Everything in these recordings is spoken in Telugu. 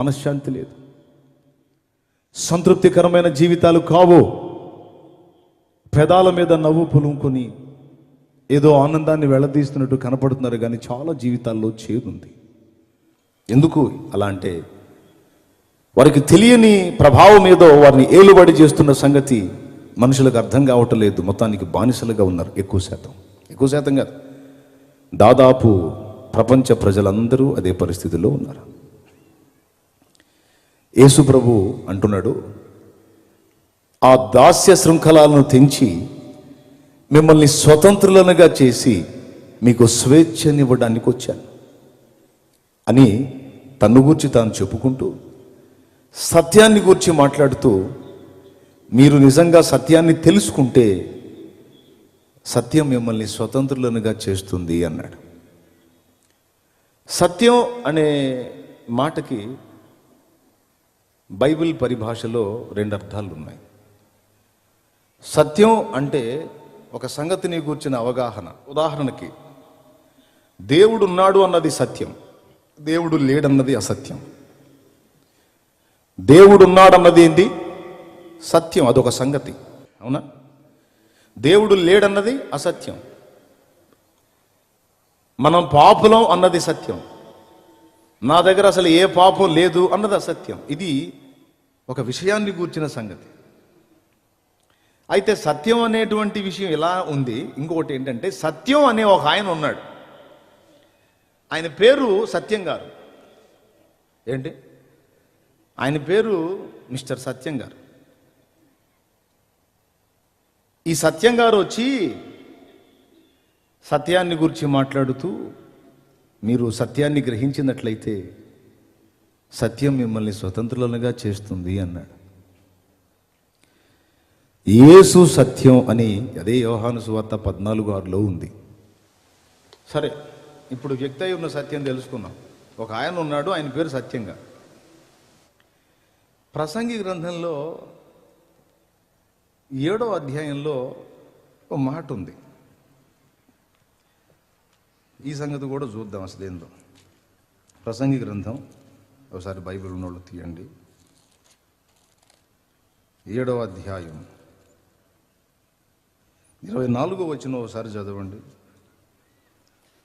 మనశ్శాంతి లేదు. సంతృప్తికరమైన జీవితాలు కావు. పెదాల మీద నవ్వు పులుముకొని ఏదో ఆనందాన్ని వెళ్ళదీస్తున్నట్టు కనపడుతున్నారు కానీ చాలా జీవితాల్లో చేదుంది. ఎందుకు అలా అంటే వారికి తెలియని ప్రభావం ఏదో వారిని ఏలుబడి చేస్తున్న సంగతి మనుషులకు అర్థం కావటం లేదు. మొత్తానికి బానిసలుగా ఉన్నారు ఎక్కువ శాతం. ఎక్కువ శాతం కాదు. దాదాపు ప్రపంచ ప్రజలందరూ అదే పరిస్థితిలో ఉన్నారు. యేసు ప్రభు అంటున్నాడు ఆ దాస్య శృంఖలాలను తెంచి మిమ్మల్ని స్వతంత్రులనుగా చేసి మీకు స్వేచ్ఛనివ్వడానికి వచ్చాను. అని తన్ను గూర్చి తాను చెప్పుకుంటూ సత్యాన్ని గూర్చి మాట్లాడుతూ మీరు నిజంగా సత్యాన్ని తెలుసుకుంటే సత్యం మిమ్మల్ని స్వతంత్రులనుగా చేస్తుంది అన్నాడు. సత్యం అనే మాటకి బైబిల్ పరిభాషలో రెండు అర్థాలు ఉన్నాయి సత్యం అంటే ఒక సంగతిని కూర్చిన అవగాహన. ఉదాహరణకి దేవుడు ఉన్నాడు అన్నది సత్యం దేవుడు లేడన్నది అసత్యం. దేవుడు ఉన్నాడన్నది ఏంటి సత్యం అదొక సంగతి. అవునా? దేవుడు లేడన్నది అసత్యం. మనం పాపులం అన్నది సత్యం. నా దగ్గర అసలు ఏ పాపం లేదు అన్నది అసత్యం. ఇది ఒక విషయాన్ని కూర్చిన సంగతి. అయితే సత్యం అనేటువంటి విషయం ఎలా ఉంది. ఇంకొకటి ఏంటంటే సత్యం అనే ఒక ఆయన ఉన్నాడు. ఆయన పేరు సత్యం గారు. ఏంటి? ఆయన పేరు మిస్టర్ సత్యం గారు. ఈ సత్యం గారు వచ్చి సత్యాన్ని గురించి మాట్లాడుతూ మీరు సత్యాన్ని గ్రహించినట్లయితే సత్యం మిమ్మల్ని స్వతంత్రులనుగా చేస్తుంది అన్నాడు. యేసు సత్యం అని అదే యోహాను సువార్త పద్నాలుగు ఆరులో ఉంది. సరే ఇప్పుడు వ్యక్తి అయి ఉన్న సత్యం తెలుసుకున్నాం ఒక ఆయన ఉన్నాడు ఆయన పేరు సత్యంగా. ప్రసంగి గ్రంథంలో ఏడో అధ్యాయంలో ఒక మాట ఉంది. ఈ సంగతి కూడా చూద్దాం అసలు ఏందో. ప్రసంగి గ్రంథం ఒకసారి బైబిల్ ఉన్నోళ్ళు తీయండి. ఏడవ అధ్యాయం. ఇరవై నాలుగో వచ్చిన ఒకసారి చదవండి.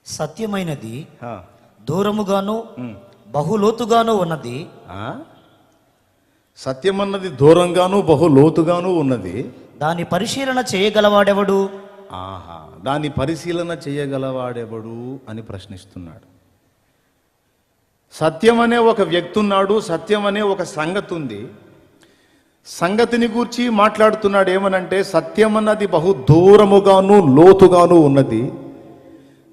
సత్యమైనది దూరముగాను బహులోతుగాను ఉన్నది. ఆ? సత్యమన్నది దూరంగాను బహు లోతుగాను ఉన్నది. దాని పరిశీలన చేయగలవాడెవడు? ఆహా. దాని పరిశీలన చేయగలవాడెవడు అని ప్రశ్నిస్తున్నాడు. సత్యం అనే ఒక వ్యక్తి ఉన్నాడు సత్యం అనే ఒక సంగతి ఉంది సంగతిని గూర్చి మాట్లాడుతున్నాడు ఏమనంటే సత్యం అన్నది బహు దూరముగాను లోతుగాను ఉన్నది.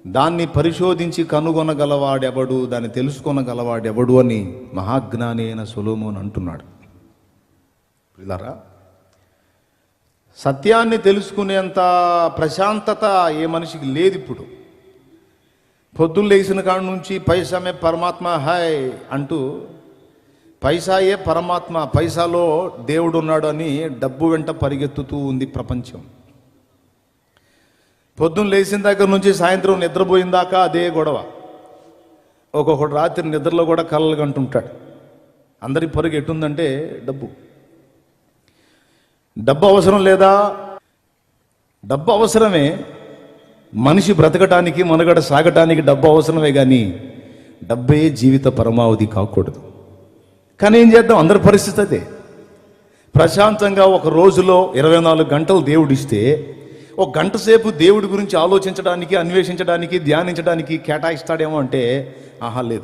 దాన్ని పరిశోధించి కనుగొనగలవాడెవడు దాన్ని తెలుసుకొనగలవాడెవడు అని మహాజ్ఞాని అయిన సులోమోన్ అంటున్నాడు. పిల్లరా సత్యాన్ని తెలుసుకునేంత ప్రశాంతత ఏ మనిషికి లేదు ఇప్పుడు పొద్దున్న లేచిన కాడ నుంచి పైసామే పరమాత్మ హాయ్ అంటూ పైసాయే పరమాత్మ పైసాలో దేవుడు ఉన్నాడు అని డబ్బు వెంట పరిగెత్తుతూ ఉంది ప్రపంచం. పొద్దున్న లేచిన దగ్గర నుంచి సాయంత్రం నిద్రపోయిన దాకా అదే గొడవ. ఒక్కొక్కడు రాత్రి నిద్రలో కూడా కలలు కంటుంటాడు. అందరి పరుగు ఎటుందంటే డబ్బు. డబ్బు అవసరం లేదా? డబ్బు అవసరమే. మనిషి బ్రతకటానికి మనుగడ సాగటానికి డబ్బు అవసరమే కానీ డబ్బే జీవిత పరమావధి కాకూడదు. కానీ ఏం చేద్దాం? అందరి పరిస్థితి అదే. ప్రశాంతంగా ఒక రోజులో ఇరవై నాలుగు గంటలు దేవుడిస్తే ఒక గంట సేపు దేవుడి గురించి ఆలోచించడానికి అన్వేషించడానికి ధ్యానించడానికి కేటాయిస్తాడేమో అంటే ఆహా లేదు.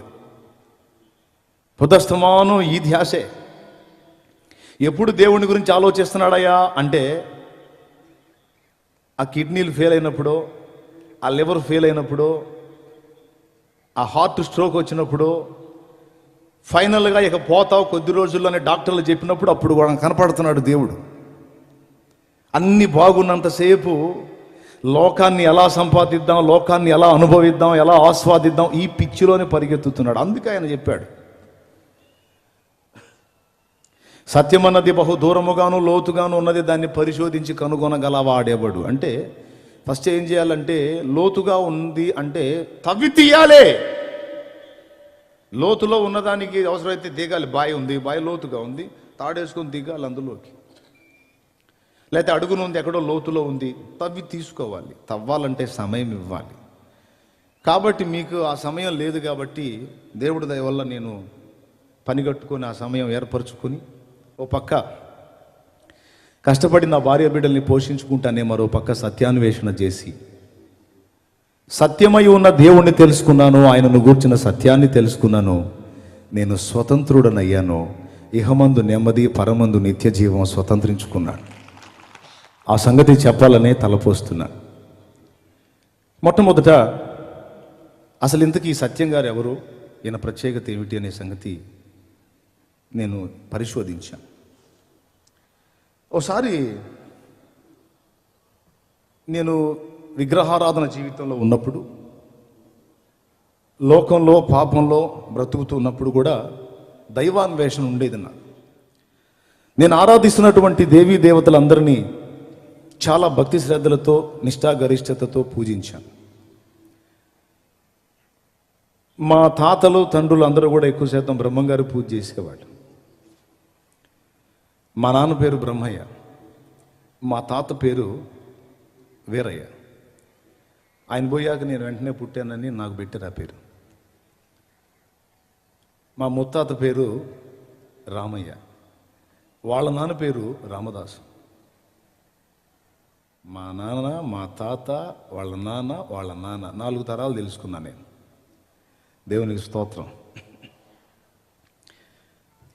బుధస్తమానం ఈ ధ్యాసే. ఎప్పుడు దేవుని గురించి ఆలోచిస్తున్నాడయ్యా అంటే ఆ కిడ్నీలు ఫెయిల్ అయినప్పుడు ఆ లివర్ ఫెయిల్ అయినప్పుడు ఆ హార్ట్ స్ట్రోక్ వచ్చినప్పుడు ఫైనల్గా ఇక పోతావు కొద్ది రోజుల్లోనే డాక్టర్లు చెప్పినప్పుడు అప్పుడు కూడా కనపడుతున్నాడు దేవుడు. అన్ని బాగున్నంతసేపు లోకాన్ని ఎలా సంపాదిద్దాం లోకాన్ని ఎలా అనుభవిద్దాం ఎలా ఆస్వాదిద్దాం ఈ పిచ్చిలోనే పరిగెత్తుతున్నాడు. అందుకే ఆయన చెప్పాడు. సత్యమన్నది బహు దూరముగాను లోతుగాను ఉన్నది దాన్ని పరిశోధించి కనుగొనగలవాడేవాడు? అంటే ఫస్ట్ ఏం చేయాలంటే లోతుగా ఉంది అంటే తవ్వి తీయాలి లోతులో ఉన్నదానికి అవసరమైతే దిగాలి. బావి ఉంది బావి లోతుగా ఉంది. తాడేసుకొని దిగాలి అందులోకి. లేకపోతే అడుగున ఉంది ఎక్కడో లోతులో ఉంది. తవ్వి తీసుకోవాలి. తవ్వాలంటే సమయం ఇవ్వాలి. కాబట్టి మీకు ఆ సమయం లేదు కాబట్టి దేవుడి దయ వల్ల నేను పని కట్టుకొని ఆ సమయం ఏర్పరచుకొని ఓ పక్క కష్టపడి నా భార్య బిడ్డల్ని పోషించుకుంటానే మరో పక్క సత్యాన్వేషణ చేసి. సత్యమై ఉన్న దేవుణ్ణి తెలుసుకున్నాను ఆయనను గూర్చిన సత్యాన్ని తెలుసుకున్నాను. నేను స్వతంత్రుడనయ్యాను. ఇహమందు నెమ్మది పరమందు నిత్య జీవం స్వతంత్రించుకున్నాను. ఆ సంగతి చెప్పాలనే తలపోస్తున్నా. మొట్టమొదట అసలు ఇంతకీ ఈ సత్యం గారు ఎవరు? ఈయన ప్రత్యేకత ఏమిటి అనే సంగతి నేను పరిశోధించాను ఓసారి నేను విగ్రహారాధన జీవితంలో ఉన్నప్పుడు లోకంలో పాపంలో బ్రతుకుతూ ఉన్నప్పుడు కూడా దైవాన్వేషణ ఉండేది నాకు. నేను ఆరాధిస్తున్నటువంటి దేవీ దేవతలందరినీ చాలా భక్తి శ్రద్ధలతో నిష్ఠాగరిష్టతతో పూజించాను. మా తాతలు తండ్రులు అందరూ కూడా ఎక్కువ శాతం బ్రహ్మంగారు పూజ చేసేవాళ్ళు. మా నాన్న పేరు బ్రహ్మయ్య. మా తాత పేరు వీరయ్య. ఆయన పోయాక నేను వెంటనే పుట్టానని నాకు పెట్టారు ఆ పేరు. మా ముత్తాత పేరు రామయ్య. వాళ్ళ నాన్న పేరు రామదాసు. మా నాన్న మా తాత వాళ్ళ నాన్న వాళ్ళ నాన్న. నాలుగు తరాలు తెలుసుకున్నా నేను. దేవునికి స్తోత్రం.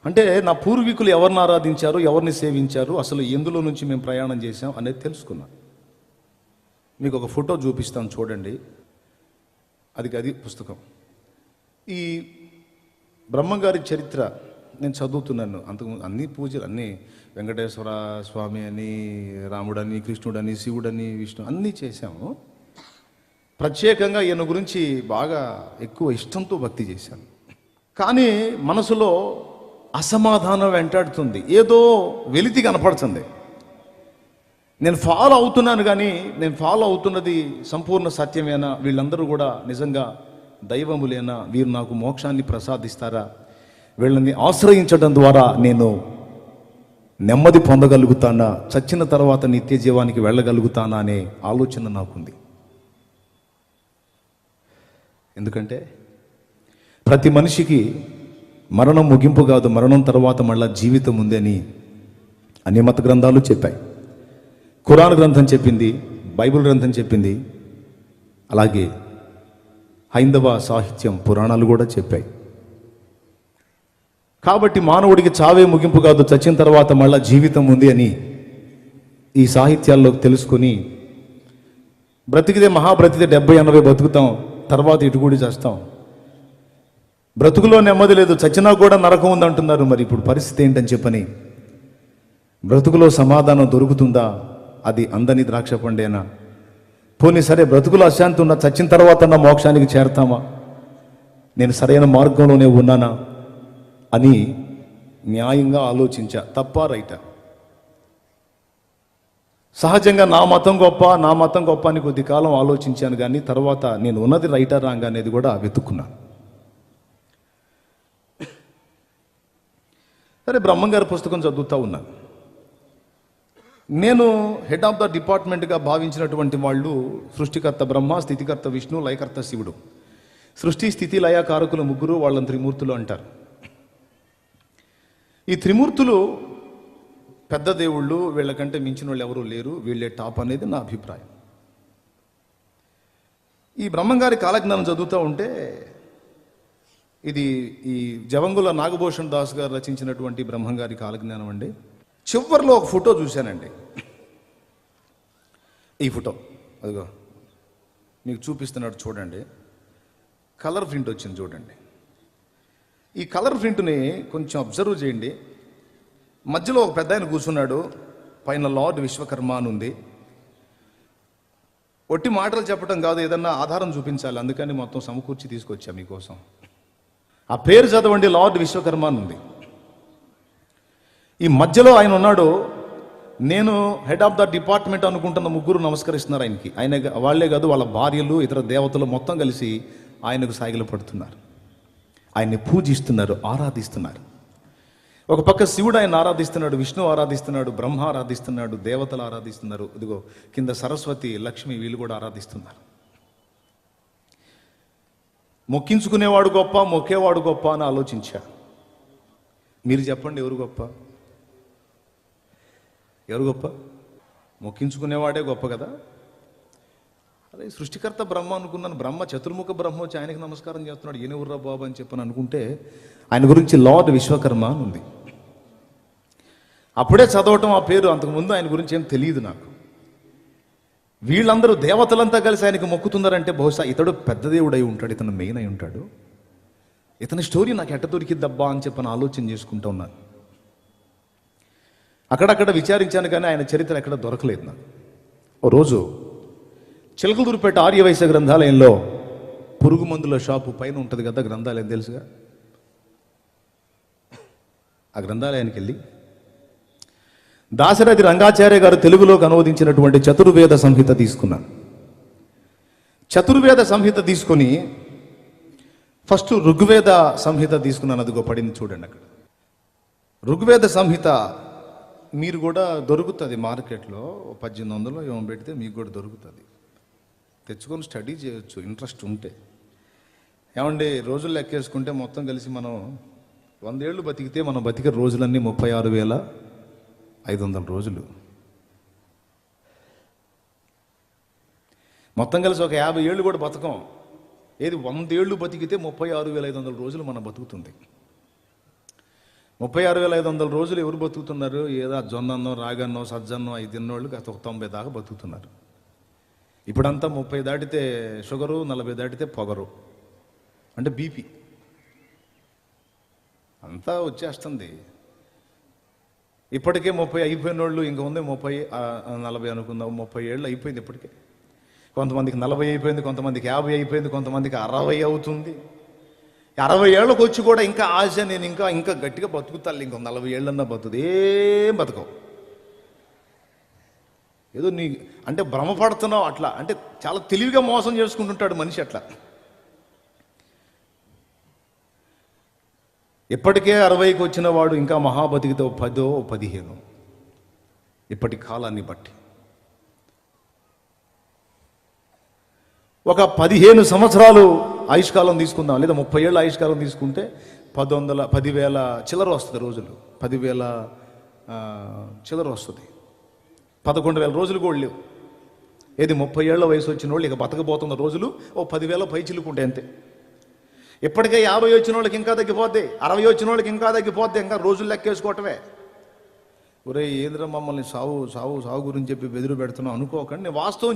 అంటే నా పూర్వీకులు ఎవరిని ఆరాధించారు ఎవరిని సేవించారు అసలు ఎందులో నుంచి మేము ప్రయాణం చేసాం అనేది తెలుసుకున్నాం. మీకు ఒక ఫోటో చూపిస్తాను చూడండి. అది అది పుస్తకం. ఈ బ్రహ్మంగారి చరిత్ర నేను చదువుతున్నాను. అంతకు అన్ని పూజలు అన్నీ వెంకటేశ్వర స్వామి అని రాముడని కృష్ణుడని శివుడని విష్ణు అన్నీ చేశాము. ప్రత్యేకంగా ఈయన గురించి బాగా ఎక్కువ ఇష్టంతో భక్తి చేశాను. కానీ మనసులో అసమాధానం వెంటాడుతుంది. ఏదో వెలితి కనపడుతుంది. నేను ఫాలో అవుతున్నాను కానీ నేను ఫాలో అవుతున్నది సంపూర్ణ సత్యమేనా? వీళ్ళందరూ కూడా నిజంగా దైవములేనా వీరు నాకు మోక్షాన్ని ప్రసాదిస్తారా? వీళ్ళని ఆశ్రయించడం ద్వారా నేను నెమ్మది పొందగలుగుతానా? చచ్చిన తర్వాత నిత్య జీవానికి వెళ్ళగలుగుతానా అనే ఆలోచన నాకుంది. ఎందుకంటే ప్రతి మనిషికి మరణం ముగింపు కాదు మరణం తర్వాత మళ్ళా జీవితం ఉంది అని అన్ని మత గ్రంథాలు చెప్పాయి. ఖురాన్ గ్రంథం చెప్పింది బైబిల్ గ్రంథం చెప్పింది అలాగే హైందవ సాహిత్యం పురాణాలు కూడా చెప్పాయి. కాబట్టి మానవుడికి చావే ముగింపు కాదు చచ్చిన తర్వాత మళ్ళా జీవితం ఉంది అని ఈ సాహిత్యాల్లో తెలుసుకొని బ్రతికితే మహాబ్రతికితే డెబ్బై ఎనభై బతుకుతాం తర్వాత ఇటుకూడి చేస్తాం. బ్రతుకులో నెమ్మది లేదు చచ్చినా కూడా నరకం ఉందంటున్నారు. మరి ఇప్పుడు పరిస్థితి ఏంటని చెప్పని బ్రతుకులో సమాధానం దొరుకుతుందా? అది అందని ద్రాక్ష పండేనా? పోనీ సరే బ్రతుకులో అశాంతి ఉన్నా చచ్చిన తర్వాత నా మోక్షానికి చేరతామా? నేను సరైన మార్గంలోనే ఉన్నానా? అని న్యాయంగా ఆలోచించా. తప్ప రైటా? సహజంగా నా మతం గొప్ప నా మతం గొప్ప అని కొద్ది కాలం ఆలోచించాను కానీ తర్వాత నేను ఉన్నది రైటా రాంగ్ అనేది కూడా వెతుక్కున్నాను సరే బ్రహ్మంగారి పుస్తకం చదువుతూ ఉన్నాను నేను హెడ్ ఆఫ్ ద డిపార్ట్మెంట్గా భావించినటువంటి వాళ్ళు సృష్టికర్త బ్రహ్మ స్థితికర్త విష్ణు లయకర్త శివుడు. సృష్టి స్థితి లయ కారకులు ముగ్గురు వాళ్ళని త్రిమూర్తులు అంటారు. ఈ త్రిమూర్తులు పెద్ద దేవుళ్ళు వీళ్ళకంటే మించిన వాళ్ళు ఎవరూ లేరు వీళ్ళే టాప్ అనేది నా అభిప్రాయం. ఈ బ్రహ్మంగారి కాలజ్ఞానం చదువుతూ ఉంటే ఇది ఈ జవంగుల నాగభూషణ్ దాస్ గారు రచించినటువంటి బ్రహ్మంగారి కాలజ్ఞానం అండి. చివరిలో ఒక ఫోటో చూశానండి. ఈ ఫోటో అదిగో మీకు చూపిస్తున్నాడు చూడండి. కలర్ ప్రింట్ వచ్చింది చూడండి. ఈ కలర్ ప్రింట్ని కొంచెం అబ్జర్వ్ చేయండి. మధ్యలో ఒక పెద్ద ఆయన కూర్చున్నాడు. పైన లార్డ్ విశ్వకర్మ అని ఉంది. ఒట్టి మాటలు చెప్పడం కాదు ఏదన్నా ఆధారం చూపించాలి. అందుకని మొత్తం సమకూర్చి తీసుకొచ్చా మీకోసం. ఆ పేరు చదవండి లార్డ్ విశ్వకర్మ అని ఉంది. ఈ మధ్యలో ఆయన ఉన్నాడు నేను హెడ్ ఆఫ్ ద డిపార్ట్మెంట్ అనుకుంటున్న ముగ్గురు నమస్కరిస్తున్నారు ఆయనకి. ఆయన వాళ్ళే కాదు వాళ్ళ భార్యలు ఇతర దేవతలు మొత్తం కలిసి ఆయనకు సాగిలు పడుతున్నారు. ఆయన్ని పూజిస్తున్నారు ఆరాధిస్తున్నారు. ఒక పక్క శివుడు ఆయన ఆరాధిస్తున్నాడు విష్ణు ఆరాధిస్తున్నాడు బ్రహ్మ ఆరాధిస్తున్నాడు దేవతలు ఆరాధిస్తున్నారు. ఇదిగో కింద సరస్వతి లక్ష్మి వీళ్ళు కూడా ఆరాధిస్తున్నారు. మొక్కించుకునేవాడు గొప్ప మొక్కేవాడు గొప్ప అని ఆలోచించా మీరు చెప్పండి ఎవరు గొప్ప? ఎవరు గొప్ప? మొక్కించుకునేవాడే గొప్ప కదా? అదే సృష్టికర్త బ్రహ్మ అనుకున్నాను. బ్రహ్మ చతుర్ముఖ బ్రహ్మ వచ్చి ఆయనకి నమస్కారం చేస్తున్నాడు. ఏనుగుర్రా బాబు అని చెప్పని అనుకుంటే ఆయన గురించి లార్డ్ విశ్వకర్మ అని ఉంది. అప్పుడే చదవటం ఆ పేరు అంతకుముందు ఆయన గురించి ఏం తెలియదు నాకు. వీళ్ళందరూ దేవతలంతా కలిసి ఆయనకు మొక్కుతున్నారంటే బహుశా ఇతడు పెద్ద దేవుడై ఉంటాడు ఇతను మెయిన్ అయి ఉంటాడు. ఇతని స్టోరీ నాకు ఎట్ట దొరికిద్దబ్బా అని చెప్పని ఆలోచన చేసుకుంటూ ఉన్నాను అక్కడక్కడ విచారించాను కానీ ఆయన చరిత్ర ఎక్కడ దొరకలేదు నాకు. ఓ రోజు చిలకలూరుపేట ఆర్యవైశ్య గ్రంథాలయంలో పురుగు మందుల షాపు పైన ఉంటుంది కదా గ్రంథాలయం తెలుసుగా? ఆ గ్రంథాలయానికి వెళ్ళి దాశరథి రంగాచార్య గారు తెలుగులోకి అనువదించినటువంటి చతుర్వేద సంహిత తీసుకున్నాను. చతుర్వేద సంహిత తీసుకొని ఫస్ట్ ఋగ్వేద సంహిత తీసుకున్నాను. అదిగో పడింది చూడండి అక్కడ. ఋగ్వేద సంహిత మీరు కూడా దొరుకుతుంది మార్కెట్లో. పద్దెనిమిది వందలు ఏమో పెడితే మీకు కూడా దొరుకుతుంది. తెచ్చుకొని స్టడీ చేయొచ్చు. ఇంట్రెస్ట్ ఉంటే. ఏమండి రోజులు లెక్కేసుకుంటే మొత్తం కలిసి మనం వందేళ్ళు బతికితే మనం బతికే రోజులన్నీ ముప్పై ఆరు వేల ఐదు వందల రోజులు. మొత్తం కలిసి ఒక యాభై ఏళ్ళు కూడా బతకం. ఏది వందేళ్ళు బతికితే ముప్పై ఆరు వేల ఐదు వందల రోజులు మనం బతుకుతుంది. ముప్పై ఆరు వేల ఐదు వందల రోజులు ఎవరు బతుకుతున్నారు? ఏదో జొన్నన్నో రాగన్నో సజ్జన్నో అవి తిన్నోళ్ళు ఒక తొంభై దాకా బతుకుతున్నారు. ఇప్పుడంతా ముప్పై దాటితే షుగరు నలభై దాటితే పొగరు. అంటే బీపీ. అంతా వచ్చేస్తుంది. ఇప్పటికే ముప్పై అయిపోయిన వాళ్ళు ఇంకా ఉంది ముప్పై నలభై అనుకుందాం ముప్పై ఏళ్ళు అయిపోయింది ఇప్పటికే. కొంతమందికి నలభై అయిపోయింది కొంతమందికి యాభై అయిపోయింది కొంతమందికి అరవై అవుతుంది. అరవై ఏళ్ళకి వచ్చి కూడా ఇంకా ఆశ నేను ఇంకా ఇంకా గట్టిగా బతుకుతాను ఇంకో నలభై ఏళ్ళన్నా బతుకుది ఏం బతకవు. ఏదో నీ అంటే భ్రమపడుతున్నావు అట్లా అంటే చాలా తెలివిగా మోసం చేసుకుంటుంటాడు మనిషి అట్లా. ఇప్పటికే అరవైకి వచ్చిన వాడు ఇంకా మహాబతికితో పదో పదిహేను. ఇప్పటి కాలాన్ని బట్టి. ఒక పదిహేను సంవత్సరాలు ఆయుష్కాలం తీసుకుందాం లేదా ముప్పై ఏళ్ళ ఆయుష్కాలం తీసుకుంటే పది వందల పదివేల చిల్లర వస్తుంది రోజులు. పదివేల చిల్లర వస్తుంది. పదకొండు వేల రోజులు కూడా లేవు. ఏది ముప్పై ఏళ్ళ వయసు వచ్చిన వాళ్ళు ఇక బతకబోతున్న రోజులు ఓ పదివేల పై చిల్లుకుంటే అంతే. ఇప్పటికే యాభై వచ్చిన వాళ్ళకి ఇంకా తగ్గిపోద్ది అరవై వచ్చిన వాళ్ళకి ఇంకా తగ్గిపోద్ది ఇంకా రోజులు లెక్కేసుకోవటమే. ఒరే ఏంద్ర మమ్మల్ని సావు సావు సావు గురించి చెప్పి బెదిరి పెడుతున్నావు? అనుకోకండి వాస్తవం